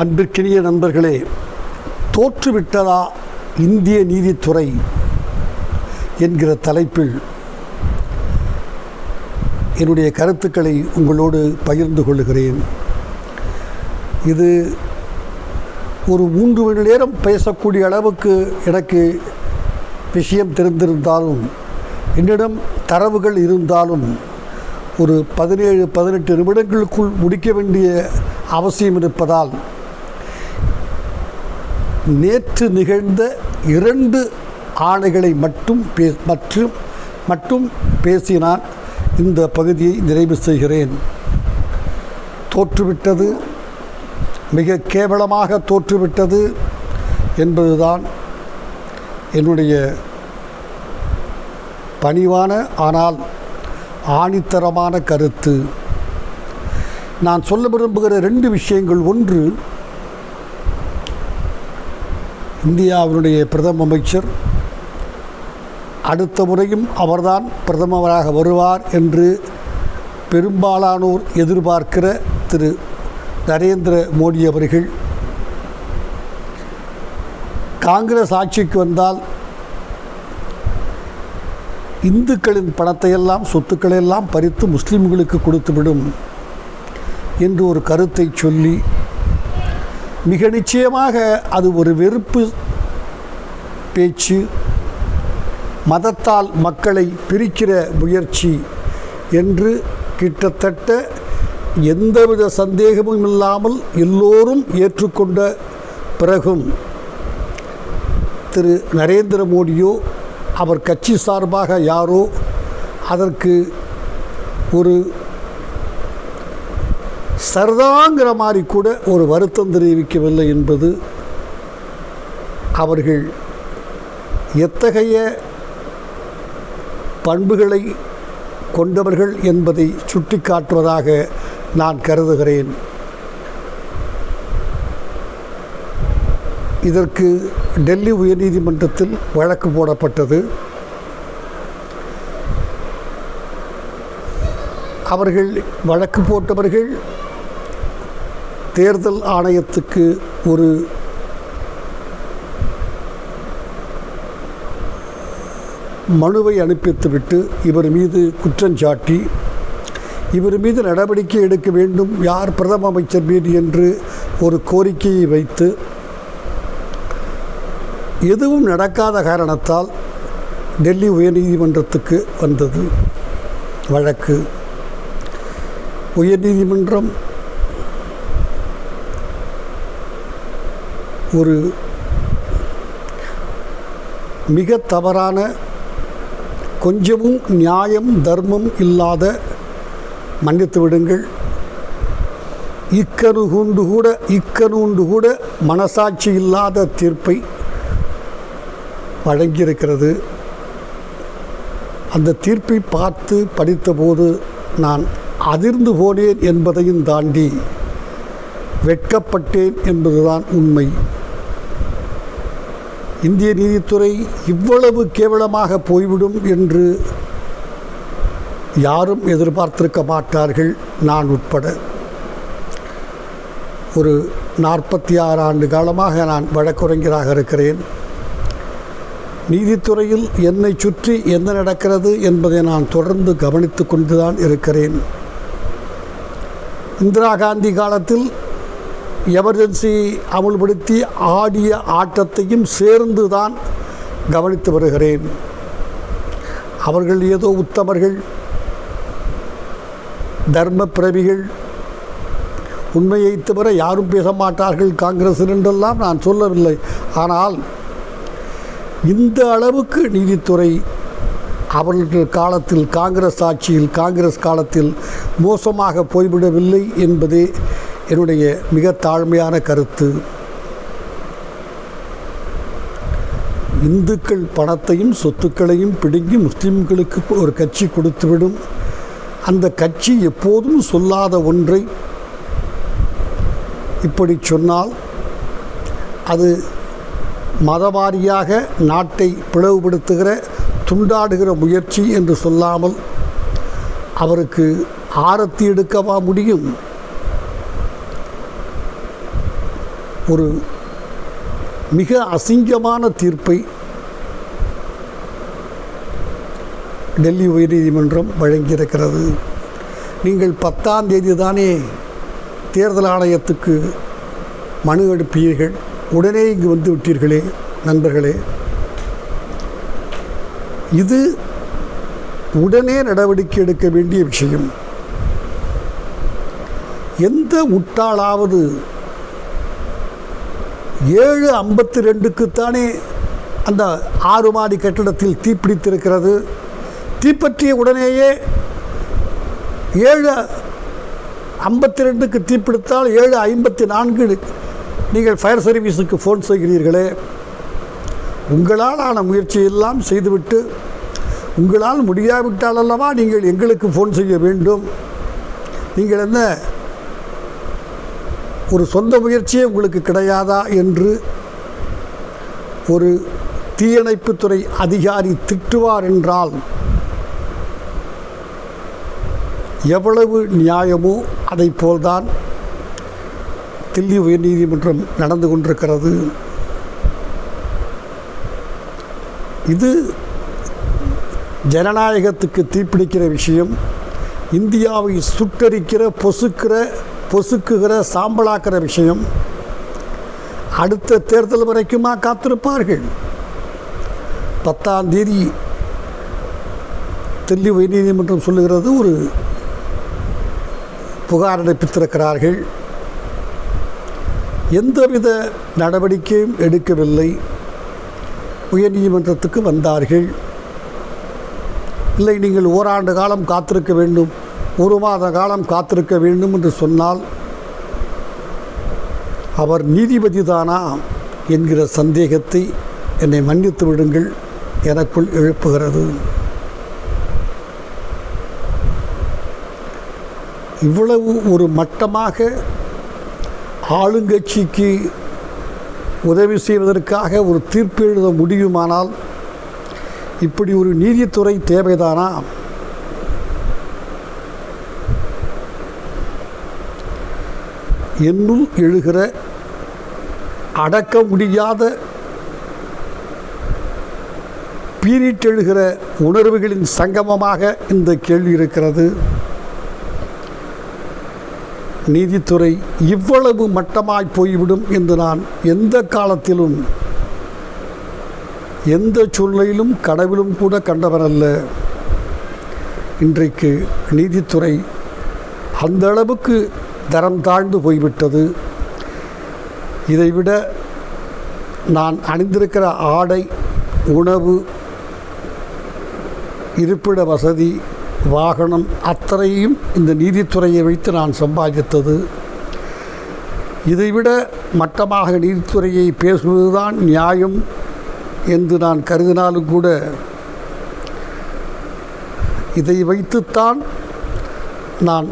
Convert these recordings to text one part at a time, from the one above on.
அன்பிற்கினிய நண்பர்களே தோற்றுவிட்டதா இந்திய நீதித்துறை என்கிற தலைப்பில் என்னுடைய கருத்துக்களை உங்களோடு பகிர்ந்து கொள்கிறேன். இது ஒரு மூன்று மணி நேரம் பேசக்கூடிய அளவுக்கு எனக்கு விஷயம் தெரிந்திருந்தாலும் என்னிடம் தரவுகள் இருந்தாலும் ஒரு பதினேழு பதினெட்டு நிமிடங்களுக்குள் முடிக்க வேண்டிய அவசியம் இருப்பதால் நேற்று நிகழ்ந்த இரண்டு ஆணைகளை மட்டும் பே மற்றும் மட்டும் பேசி நான் இந்த பகுதியை நிறைவு செய்கிறேன். தோற்றுவிட்டது. மிக கேவலமாக தோற்றுவிட்டது என்பதுதான் என்னுடைய பணிவான ஆனால் ஆணித்தரமான கருத்து. நான் சொல்ல விரும்புகிற ரெண்டு விஷயங்கள். ஒன்று இந்தியாவினுடைய பிரதம அமைச்சர். அடுத்த முறையும் அவர்தான் பிரதமராக வருவார் என்று பெரும்பாலானோர் எதிர்பார்க்கிற திரு நரேந்திர மோடி அவர்கள். காங்கிரஸ் ஆட்சிக்கு வந்தால் இந்துக்களின் பணத்தையெல்லாம் சொத்துக்களையெல்லாம் பறித்து முஸ்லீம்களுக்கு கொடுத்துவிடும் என்று ஒரு கருத்தை சொல்லி மிக நிச்சயமாக அது ஒரு வெறுப்பு பேச்சு. மதத்தால் மக்களை பிரிக்கிற முயற்சி என்று கிட்டத்தட்ட எந்தவித சந்தேகமும் இல்லாமல் எல்லோரும் ஏற்றுக்கொண்ட பிறகும் திரு நரேந்திர மோடியோ அவர் கட்சி சார்பாக யாரோ அதற்கு ஒரு சரதாங்கிற மாதிரி கூட ஒரு வருத்தம் தெரிவிக்கவில்லை என்பது அவர்கள் எத்தகைய பண்புகளை கொண்டவர்கள் என்பதை சுட்டிக்காட்டுவதாக நான் கருதுகிறேன். இதற்கு டெல்லி உயர்நீதிமன்றத்தில் வழக்கு போடப்பட்டது. அவர்கள் வழக்கு போட்டவர்கள் தேர்தல் ஆணையத்துக்கு ஒரு மனுவை அனுப்பித்துவிட்டு இவர் மீது குற்றஞ்சாட்டி இவர் மீது நடவடிக்கை எடுக்க வேண்டும் யார் பிரதம அமைச்சர் மீது என்று ஒரு கோரிக்கையை வைத்து எதுவும் நடக்காத காரணத்தால் டெல்லி உயர்நீதிமன்றத்துக்கு வந்தது வழக்கு. உயர்நீதிமன்றம் ஒரு மிக தவறான கொஞ்சமும் நியாயம் தர்மம் இல்லாத மன்னித்து விடுங்கள். இக்கனு கூண்டு கூட இக்கனுண்டு கூட மனசாட்சி இல்லாத தீர்ப்பை வழங்கியிருக்கிறது. அந்த தீர்ப்பை பார்த்து படித்தபோது நான் அதிர்ந்து போனேன் என்பதையும் தாண்டி வெட்கப்பட்டேன் என்பதுதான் உண்மை. இந்திய நீதித்துறை இவ்வளவு கேவலமாக போய்விடும் என்று யாரும் எதிர்பார்த்திருக்க மாட்டார்கள் நான் உட்பட. ஒரு நாற்பத்தி ஆறு ஆண்டு காலமாக நான் வழக்குரைஞராக இருக்கிறேன். நீதித்துறையில் என்னை சுற்றி என்ன நடக்கிறது என்பதை நான் தொடர்ந்து கவனித்து கொண்டுதான் இருக்கிறேன். இந்திரா காந்தி காலத்தில் எமர்ஜென்சி அமுல்படுத்தி ஆடிய ஆட்டத்தையும் சேர்ந்து தான் கவனித்து வருகிறேன். அவர்கள் ஏதோ உத்தமர்கள் தர்ம பிரபிகள் உண்மையை தவிர யாரும் பேச மாட்டார்கள் காங்கிரஸ் என்றெல்லாம் நான் சொல்லவில்லை. ஆனால் இந்த அளவுக்கு நீதித்துறை அவர்கள் காலத்தில் காங்கிரஸ் ஆட்சியில் காங்கிரஸ் காலத்தில் மோசமாக போய்விடவில்லை என்பதே என்னுடைய மிக தாழ்மையான கருத்து இந்துக்கள் பணத்தையும் சொத்துக்களையும் பிடுங்கி முஸ்லீம்களுக்கு ஒரு கட்சி கொடுத்துவிடும். அந்த கட்சி எப்போதும் சொல்லாத ஒன்றை இப்படி சொன்னால் அது மதவாரியாக நாட்டை பிளவுபடுத்துகிற துண்டாடுகிற முயற்சி என்று சொல்லாமல் அவருக்கு ஆரத்தி எடுக்கவா முடியும்? ஒரு மிக அசிங்கமான தீர்ப்பை டெல்லி உயர்நீதிமன்றம் வழங்கியிருக்கிறது. நீங்கள் பத்தாம் தேதி தானே தேர்தல் ஆணையத்துக்கு மனு அனுப்பியீர்கள். உடனே இங்கு வந்து விட்டீர்களே நண்பர்களே. இது உடனே நடவடிக்கை எடுக்க வேண்டிய விஷயம். எந்த முட்டாளாவது ஏழு ஐம்பத்தி ரெண்டுக்குத்தானே அந்த ஆறு மாடி கட்டிடத்தில் தீப்பிடித்திருக்கிறது தீப்பற்றிய உடனேயே ஏழு ஐம்பத்தி ரெண்டுக்கு தீப்பிடித்தால் ஏழு ஐம்பத்தி நான்கு நீங்கள் ஃபயர் சர்வீஸுக்கு ஃபோன் செய்கிறீர்களே. உங்களால் ஆன முயற்சியெல்லாம் செய்துவிட்டு உங்களால் முடியாவிட்டால் அல்லவா நீங்கள் எங்களுக்கு ஃபோன் செய்ய வேண்டும். நீங்கள் என்ன ஒரு சொந்த முயற்சியே உங்களுக்கு கிடையாதா என்று ஒரு தீயணைப்புத்துறை அதிகாரி திட்டுவார் என்றால் எவ்வளவு நியாயமோ அதை போல்தான் தில்லி உயர்நீதிமன்றம் நடந்து கொண்டிருக்கிறது. இது ஜனநாயகத்துக்கு தீப்பிடிக்கிற விஷயம். இந்தியாவை சுட்டரிக்கிற பொசுக்கிற பொசுக்குகிற சாம்பலாக்கிற விஷயம் அடுத்த தேர்தல் வரைக்குமா காத்திருப்பார்கள்? பத்தாம் தேதி தில்லி உயர்நீதிமன்றம் சொல்லுகிறது ஒரு புகார் அனுப்பித்திருக்கிறார்கள். எந்தவித நடவடிக்கையும் எடுக்கவில்லை. உயர்நீதிமன்றத்துக்கு வந்தார்கள். இல்லை நீங்கள் ஓராண்டு காலம் காத்திருக்க வேண்டும். ஒரு மாத காலம் காத்திருக்க வேண்டும் என்று சொன்னால் அவர் நீதிபதி தானா என்கிற சந்தேகத்தை என்னை மன்னித்து விடுங்கள் எனக்குள் எழுப்புகிறது. இவ்வளவு ஒரு மட்டமாக ஆளுங்கட்சிக்கு உதவி செய்வதற்காக ஒரு தீர்ப்பு எழுத முடியுமானால் இப்படி ஒரு நீதித்துறை தேவைதானா? என்னுள் எழுகிற அடக்க முடியாத பீரிட்டெழுகிற உணர்வுகளின் சங்கமமாக இந்த கேள்வி இருக்கிறது. நீதித்துறை இவ்வளவு மட்டமாய் போய்விடும் என்று நான் எந்த காலத்திலும் எந்த சூழ்நிலையிலும் கனவிலும் கூட கண்டவனல்ல இன்றைக்கு நீதித்துறை அந்த அளவுக்கு தரம் தாழ்ந்து போய்விட்டது. இதைவிட நான் அணிந்திருக்கிற ஆடை உணவு இருப்பிட வசதி வாகனம் அத்தனையும் இந்த நீதித்துறையை வைத்து நான் சம்பாதித்தது. இதைவிட மட்டமாக நீதித்துறையை பேசுவதுதான் நியாயம் என்று நான் கருதினாலும் கூட இதை வைத்துத்தான் நான்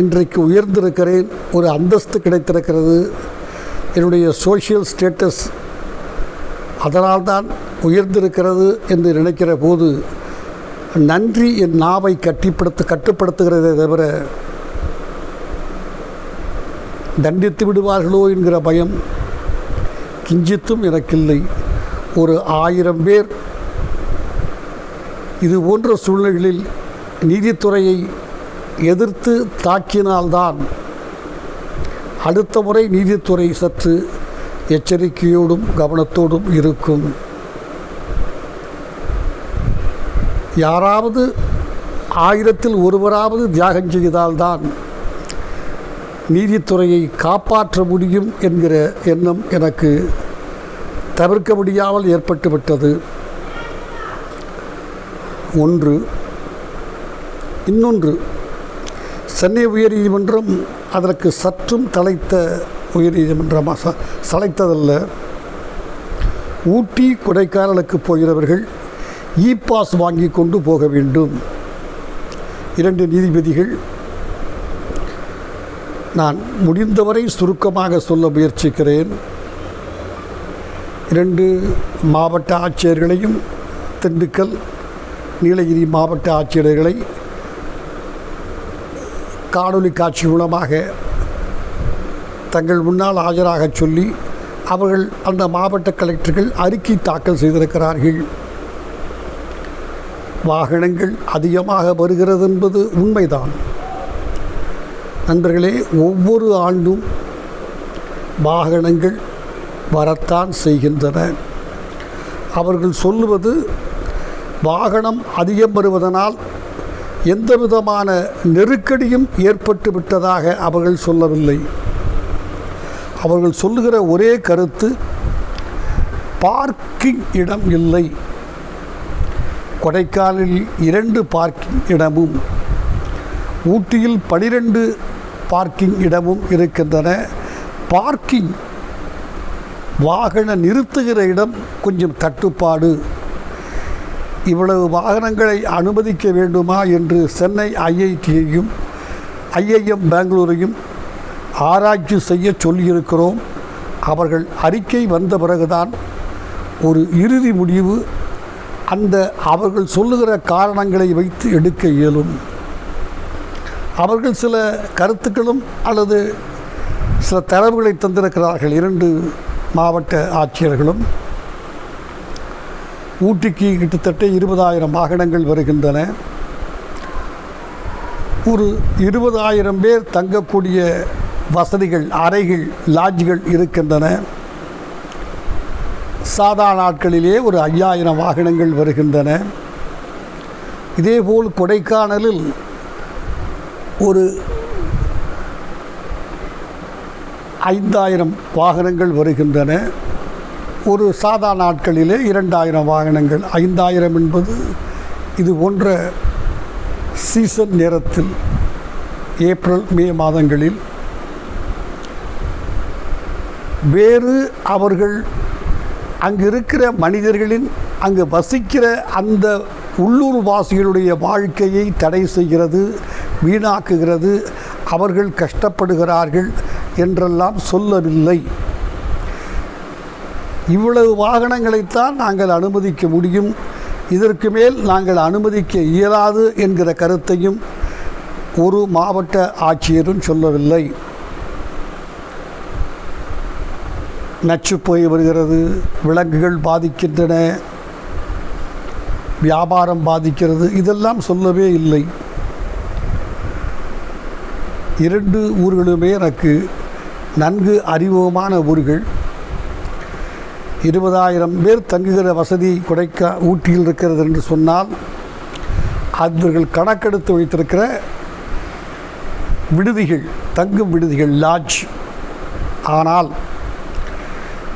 இன்றைக்கு உயர்ந்திருக்கிறேன் ஒரு அந்தஸ்து கிடைத்திருக்கிறது. என்னுடைய சோஷியல் ஸ்டேட்டஸ் அதனால்தான் உயர்ந்திருக்கிறது என்று நினைக்கிற போது நன்றி என் நாவை கட்டிப்படுத்த கட்டுப்படுத்துகிறதே தவிர தண்டித்து விடுவார்களோ என்கிற பயம் கிஞ்சித்தும் எனக்கில்லை. ஒரு ஆயிரம் பேர் இது போன்ற சூழ்நிலைகளில் நீதித்துறையை எதிர்த்து தாக்கினால்தான் அடுத்த முறை நீதித்துறை சற்று எச்சரிக்கையோடும் கவனத்தோடும் இருக்கும். யாராவது ஆயிரத்தில் ஒருவராவது தியாகம் செய்தால்தான் நீதித்துறையை காப்பாற்ற முடியும் என்கிற எண்ணம் எனக்கு தவிர்க்க முடியாமல் ஏற்பட்டுவிட்டது ஒன்று இன்னொன்று சென்னை உயர்நீதிமன்றம் அதற்கு சற்றும் தலைத்த உயர்நீதிமன்றமாக ச சளைத்ததல்ல. ஊட்டி கொடைக்கானலுக்கு போகிறவர்கள் இ பாஸ் வாங்கி கொண்டு போக வேண்டும். இரண்டு நீதிபதிகள். நான் முடிந்தவரை சுருக்கமாக சொல்ல முயற்சிக்கிறேன். இரண்டு மாவட்ட ஆட்சியர்களையும் திண்டுக்கல் நீலகிரி மாவட்ட ஆட்சியர்களை காணொலி காட்சி மூலமாக தங்கள் முன்னால் ஆஜராகச் சொல்லி அவர்கள் அந்த மாவட்ட கலெக்டர்கள் அறிக்கை தாக்கல் செய்திருக்கிறார்கள். வாகனங்கள் அதிகமாக வருகிறது என்பது உண்மைதான். நண்பர்களே ஒவ்வொரு ஆண்டும் வாகனங்கள் வரத்தான் செய்கின்றன. அவர்கள் சொல்லுவது வாகனம் அதிகம் வருவதனால் எந்த விதமான நெருக்கடியும் ஏற்பட்டு விட்டதாக அவர்கள் சொல்லவில்லை. அவர்கள் சொல்லுகிற ஒரே கருத்து பார்க்கிங் இடம் இல்லை. கொடைக்கானலில் இரண்டு பார்க்கிங் இடமும் ஊட்டியில் பனிரெண்டு பார்க்கிங் இடமும் இருக்கின்றன. பார்க்கிங் வாகன நிறுத்துகிற இடம் கொஞ்சம் தட்டுப்பாடு. இவ்வளவு வாகனங்களை அனுமதிக்க வேண்டுமா என்று சென்னை ஐஐடியையும் ஐஐஎம் பெங்களூரையும் ஆராய்ச்சி செய்ய சொல்லியிருக்கிறோம். அவர்கள் அறிக்கை வந்த பிறகுதான் ஒரு இறுதி முடிவு அந்த அவர்கள் சொல்லுகிற காரணங்களை வைத்து எடுக்க இயலும். அவர்கள் சில கருத்துக்களும் அல்லது சில தரவுகளை தந்திருக்கிறார்கள் இரண்டு மாவட்ட ஆட்சியர்களும். ஊட்டிக்கு கிட்டத்தட்ட இருபதாயிரம் வாகனங்கள் வருகின்றன. ஒரு இருபதாயிரம் பேர் தங்கக்கூடிய வசதிகள் அறைகள் லாட்ஜ்கள் இருக்கின்றன. சாதா நாட்களிலே ஒரு ஐயாயிரம் வாகனங்கள் வருகின்றன. இதேபோல் கொடைக்கானலில் ஒரு ஐந்தாயிரம் வாகனங்கள் வருகின்றன. ஒரு சாதா நாட்களிலே இரண்டாயிரம் வாகனங்கள் ஐந்தாயிரம் என்பது இது போன்ற சீசன் நேரத்தில் ஏப்ரல் மே மாதங்களில் வேறு அவர்கள் அங்கு இருக்கிற மனிதர்களின் அங்கு வசிக்கிற அந்த உள்ளூர் வாசிகளுடைய வாழ்க்கையை தடை செய்கிறது வீணாக்குகிறது அவர்கள் கஷ்டப்படுகிறார்கள் என்றெல்லாம் சொல்லவில்லை. இவ்வளவு வாகனங்களைத்தான் நாங்கள் அனுமதிக்க முடியும். இதற்கு மேல் நாங்கள் அனுமதிக்க இயலாது என்கிற கருத்தையும் ஒரு மாவட்ட ஆட்சியரும் சொல்லவில்லை. நச்சு போய் வருகிறது விலங்குகள் பாதிக்கின்றன வியாபாரம் பாதிக்கிறது இதெல்லாம் சொல்லவே இல்லை. இரண்டு ஊர்களுமே எனக்கு நன்கு அறிமுகமான ஊர்கள். இருபதாயிரம் பேர் தங்குகிற வசதி கொடைக்க ஊட்டியில் இருக்கிறது என்று சொன்னால் அவர்கள் கணக்கெடுத்து வைத்திருக்கிற விடுதிகள் தங்கும் விடுதிகள் லாட்ஜ் ஆனால்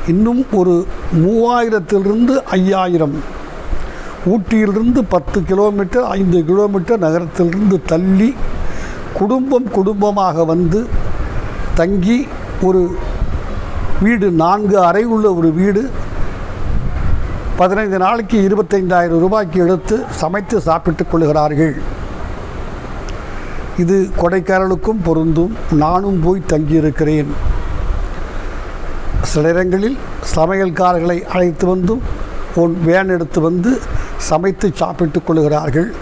இன்னும் ஒரு மூவாயிரத்திலிருந்து ஐயாயிரம் ஊட்டியிலிருந்து பத்து கிலோமீட்டர் ஐந்து கிலோமீட்டர் நகரத்திலிருந்து தள்ளி குடும்பம் குடும்பமாக வந்து தங்கி ஒரு வீடு நான்கு அறை உள்ள ஒரு வீடு. பதினைந்து நாளைக்கு இருபத்தைந்தாயிரம் ரூபாய்க்கு எடுத்து சமைத்து சாப்பிட்டுக் கொள்கிறார்கள். இது கொடைக்கானலுக்கும் பொருந்தும். நானும் போய் தங்கியிருக்கிறேன். சில இடங்களில் சமையல்காரர்களை அழைத்து வந்தும் ஒன் வேன் எடுத்து வந்து சமைத்து சாப்பிட்டுக் கொள்கிறார்கள்.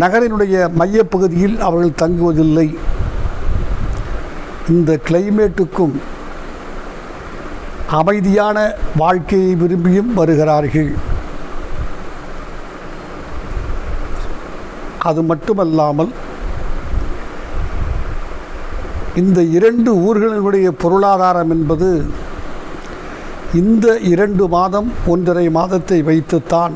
நகரினுடைய மையப்பகுதியில் அவர்கள் தங்குவதில்லை. இந்த கிளைமேட்டுக்கும் அமைதியான வாழ்க்கையை விரும்பியும் வருகிறார்கள். அது மட்டுமல்லாமல் இந்த இரண்டு ஊர்களினுடைய பொருளாதாரம் என்பது இந்த இரண்டு மாதம் ஒன்றரை மாதத்தை வைத்துத்தான்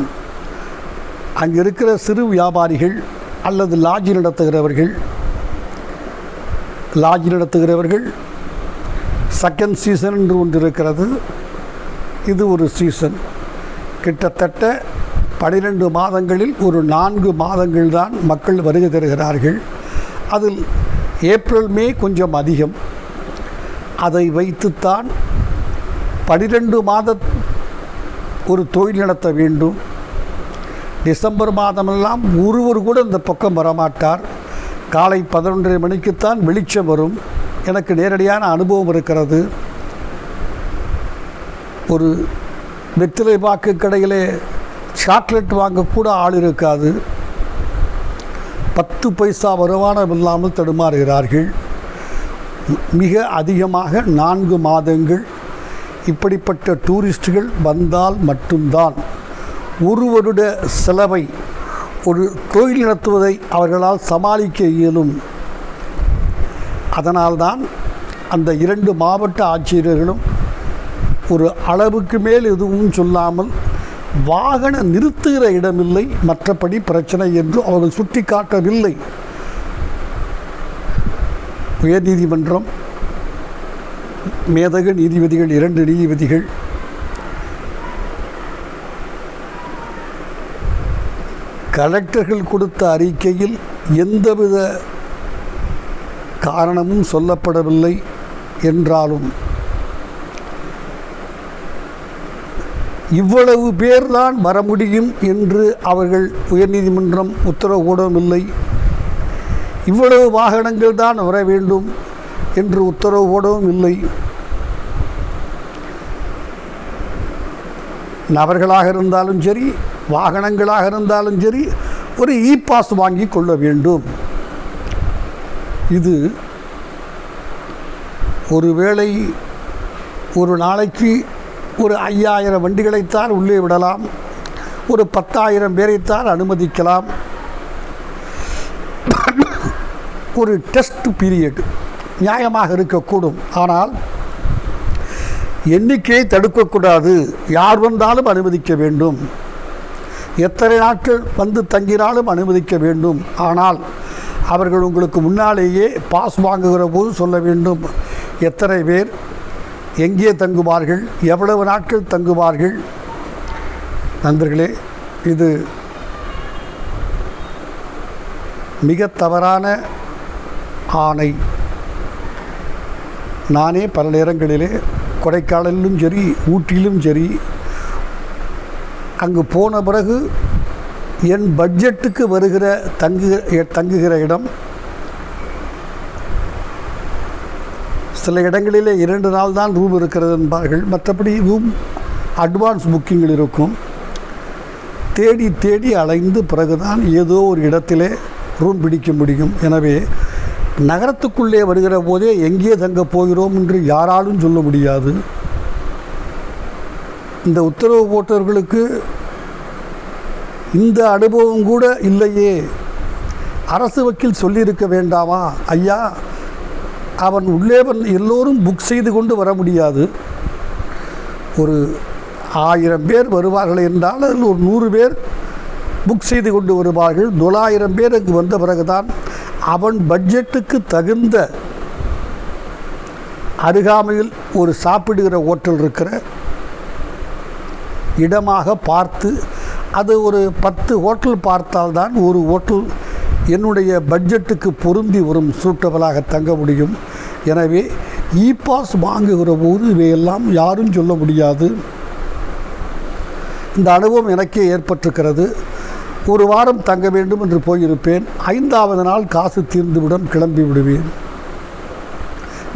அங்கே இருக்கிற சிறு வியாபாரிகள் அல்லது லாட்ஜ் நடத்துகிறவர்கள் லாட்ஜ் நடத்துகிறவர்கள் செகண்ட் சீசன் என்று ஒன்று இருக்கிறது. இது ஒரு சீசன் கிட்டத்தட்ட பனிரெண்டு மாதங்களில் ஒரு நான்கு மாதங்கள் தான் மக்கள் வருகை தருகிறார்கள். அதில் ஏப்ரல் மே கொஞ்சம் அதிகம். அதை வைத்துத்தான் பனிரெண்டு மாத ஒரு தொழில் நடத்த வேண்டும். டிசம்பர் மாதமெல்லாம் ஒருவர் கூட இந்த பக்கம் வரமாட்டார். காலை பதினொன்றரை மணிக்குத்தான் வெளிச்சம் வரும். எனக்கு நேரடியான அனுபவம் இருக்கிறது. ஒரு வெற்றிலை பாக்கு கடையிலே சாக்லேட் வாங்கக்கூட ஆள் இருக்காது. பத்து பைசா வருமானம் இல்லாமல் தடுமாறுகிறார்கள். மிக அதிகமாக நான்கு மாதங்கள் இப்படிப்பட்ட டூரிஸ்டுகள் வந்தால் மட்டும்தான் ஒருவருட செலவை ஒரு கோயில் நடத்துவதை அவர்களால் சமாளிக்க இயலும். அதனால்தான் அந்த இரண்டு மாவட்ட ஆட்சியர்களும் ஒரு அளவுக்கு மேல் எதுவும் சொல்லாமல் வாகன நிறுத்துகிற இடமில்லை மற்றபடி பிரச்சனை என்று அவர்கள் சுட்டிக்காட்டவில்லை. உயர்நீதிமன்றம் மேதகு நீதிபதிகள் இரண்டு நீதிபதிகள் கலெக்டர்கள் கொடுத்த அறிக்கையில் எந்தவித காரணமும் சொல்லப்படவில்லை என்றாலும் இவ்வளவு பேர்தான் வர முடியும் என்று அவர்கள் உயர்நீதிமன்றம் உத்தரவு போடவில்லை இவ்வளவு வாகனங்கள் தான் வர வேண்டும் என்று உத்தரவு போடவும் இல்லை நபர்களாக இருந்தாலும் சரி வாகனங்களாக இருந்தாலும் சரி ஒரு இ பாஸ் வாங்கி கொள்ள வேண்டும். இது ஒருவேளை ஒரு நாளைக்கு ஒரு ஐயாயிரம் வண்டிகளைத்தான் உள்ளே விடலாம். ஒரு பத்தாயிரம் பேரைத்தான் அனுமதிக்கலாம். ஒரு டெஸ்ட் பீரியட் நியாயமாக இருக்கக்கூடும். ஆனால் எண்ணிக்கையை தடுக்கக்கூடாது. யார் வந்தாலும் அனுமதிக்க வேண்டும். எத்தனை நாட்கள் வந்து தங்கினாலும் அனுமதிக்க வேண்டும். ஆனால் அவர்கள் உங்களுக்கு முன்னாலேயே பாஸ் வாங்குகிற போது சொல்ல வேண்டும். எத்தனை பேர்? எங்கே தங்குவார்கள்? எவ்வளவு நாட்கள் தங்குவார்கள்? நண்பர்களே இது மிக தவறான ஆணை. நானே பல நேரங்களிலே கொடைக்கானலிலும் சரி ஊட்டியிலும் சரி அங்கு போன பிறகு என் பட்ஜெட்டுக்கு வருகிற தங்கு தங்குகிற இடம். சில இடங்களிலே இரண்டு நாள் தான் ரூம் இருக்கிறது என்பார்கள். மற்றபடி ரூம் அட்வான்ஸ் புக்கிங்கில் இருக்கும். தேடி தேடி அலைந்து பிறகுதான் ஏதோ ஒரு இடத்திலே ரூம் பிடிக்க முடியும். எனவே நகரத்துக்குள்ளே வருகிற போதே எங்கே தங்கப் போகிறோம் என்று யாராலும் சொல்ல முடியாது. இந்த உத்தரவு போட்டவர்களுக்கு இந்த அனுபவம் கூட இல்லையே. அரசு வக்கீல் சொல்லியிருக்க வேண்டாமா? ஐயா அவன் உள்ளே வந்து எல்லோரும் புக் செய்து கொண்டு வர முடியாது. ஒரு ஆயிரம் பேர் வருவார்கள் என்றால் அதில் ஒரு நூறு பேர் புக் செய்து கொண்டு வருவார்கள். தொள்ளாயிரம் பேர் அங்கு வந்த பிறகுதான் அவன் பட்ஜெட்டுக்கு தகுந்த அருகாமையில் ஒரு சாப்பிடுகிற ஹோட்டல் இருக்கிற இடமாக பார்த்து அது ஒரு பத்து ஹோட்டல் பார்த்தால்தான் ஒரு ஹோட்டல் என்னுடைய பட்ஜெட்டுக்கு பொருந்தி வரும் சூட்டபிளாக தங்க முடியும். எனவே இ பாஸ் வாங்குகிற போது இவையெல்லாம் யாரும் சொல்ல முடியாது. இந்த அனுபவம் எனக்கே ஏற்பட்டிருக்கிறது. ஒரு வாரம் தங்க வேண்டும் என்று போயிருப்பேன். ஐந்தாவது நாள் காசு தீர்ந்துவிடும் கிளம்பி விடுவேன்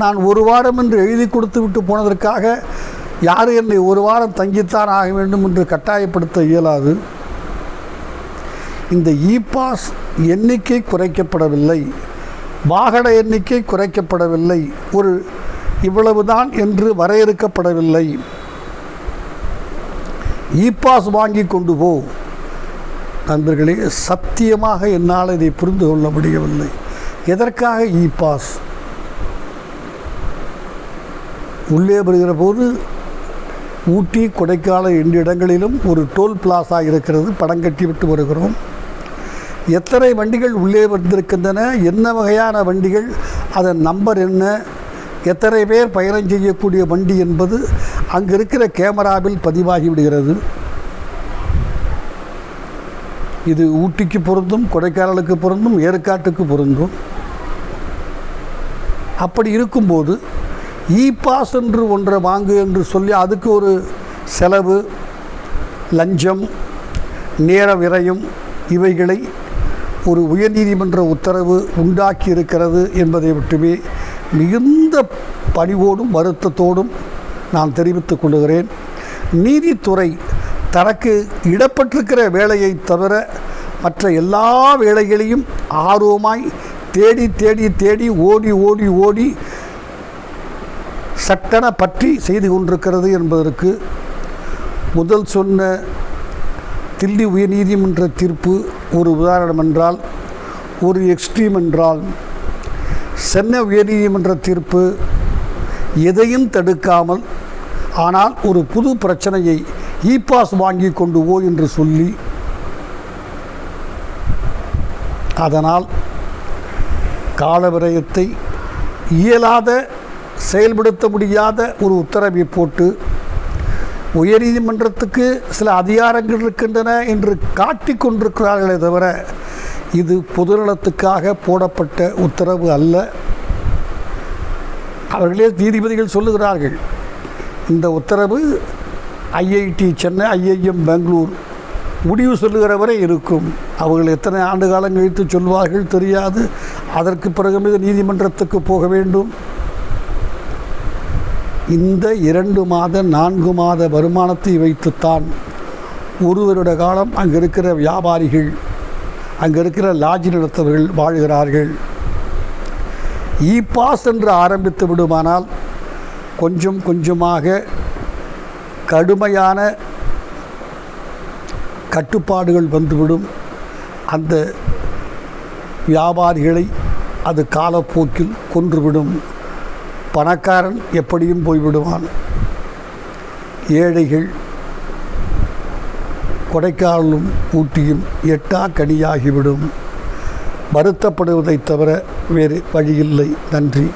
நான் ஒரு வாரம் என்று எழுதி கொடுத்து விட்டு போனதற்காக யார் என்னை ஒரு வாரம் தங்கித்தான் ஆக வேண்டும் என்று கட்டாயப்படுத்த இயலாது. இந்த இ பாஸ் எண்ணிக்கை குறைக்கப்படவில்லை. வாகன எண்ணிக்கை குறைக்கப்படவில்லை. ஒரு இவ்வளவுதான் என்று வரையறுக்கப்படவில்லை. இ பாஸ் வாங்கி கொண்டு போ. நண்பர்களே சத்தியமாக என்னால் இதை புரிந்து கொள்ள முடியவில்லை. எதற்காக இ பாஸ் உள்ளே வருகிற போது ஊட்டி கொடைக்கானல் என்ற இடங்களிலும் ஒரு டோல் பிளாசா இருக்கிறது. படம் கட்டிவிட்டு வருகிறோம். எத்தனை வண்டிகள் உள்ளே வந்திருக்கின்றன? என்ன வகையான வண்டிகள்? அதன் நம்பர் என்ன? எத்தனை பேர் பயணம் செய்யக்கூடிய வண்டி என்பது அங்கு இருக்கிற கேமராவில் பதிவாகி விடுகிறது இது ஊட்டிக்கு பொருந்தும் கொடைக்கானலுக்கு பொருந்தும் ஏற்காட்டுக்கு பொருந்தும். அப்படி இருக்கும்போது இ பாஸ் என்று ஒன்றை வாங்கு என்று சொல்லி அதுக்கு ஒரு செலவு லஞ்சம் நேர விரயம் இவைகளை ஒரு உயர்நீதிமன்ற உத்தரவு உண்டாக்கி இருக்கிறது என்பதை மட்டுமே மிகுந்த பணிவோடும் வருத்தத்தோடும் நான் தெரிவித்துக் கொள்கிறேன். நீதித்துறை தனக்கு இடப்பட்டிருக்கிற வேலையை தவிர மற்ற எல்லா வேலைகளையும் ஆர்வமாய் தேடி தேடி தேடி ஓடி ஓடி ஓடி சட்டென பற்றி செய்து கொண்டிருக்கிறது என்பதற்கு முதல் சொன்ன தில்லி உயர்நீதிமன்ற தீர்ப்பு ஒரு உதாரணம் என்றால் ஒரு எக்ஸ்ட்ரீம் என்றால் சென்னை உயர்நீதிமன்ற தீர்ப்பு எதையும் தடுக்காமல் ஆனால் ஒரு புது பிரச்சனையை இ பாஸ் வாங்கி கொண்டு ஓ என்று சொல்லி அதனால் காலவிரயத்தை இயலாத செயல்படுத்த முடியாத ஒரு உத்தரவை போட்டு உயர்நீதிமன்றத்துக்கு சில அதிகாரங்கள் இருக்கின்றன என்று காட்டிக் கொண்டிருக்கிறார்களே தவிர இது பொதுநலத்துக்காக போடப்பட்ட உத்தரவு அல்ல. அவர்களே நீதிபதிகள் சொல்லுகிறார்கள் இந்த உத்தரவு ஐஐடி சென்னை ஐஐஎம் பெங்களூர் முடிவு சொல்லுகிற வரை இருக்கும். அவர்கள் எத்தனை ஆண்டு காலம் கழித்து சொல்வார்கள் தெரியாது. அதற்கு பிறகு மீது நீதிமன்றத்துக்கு போக வேண்டும். இந்த இரண்டு மாத நான்கு மாத வருமானத்தை வைத்துத்தான் ஒரு வருட காலம் அங்கே இருக்கிற வியாபாரிகள் அங்கே இருக்கிற லாட்ஜ் நடத்தவர்கள் வாழ்கிறார்கள். இ பாஸ் என்று ஆரம்பித்து விடுமானால் கொஞ்சம் கொஞ்சமாக கடுமையான கட்டுப்பாடுகள் வந்துவிடும். அந்த வியாபாரிகளை அது காலப்போக்கில் கொன்றுவிடும். பணக்காரன் எப்படியும் போய்விடுவான். ஏழைகள் கொடைக்கானலும் ஊட்டியும் எட்டா கனியாகிவிடும். வருத்தப்படுவதைத் தவிர வேறு வழியில்லை. நன்றி.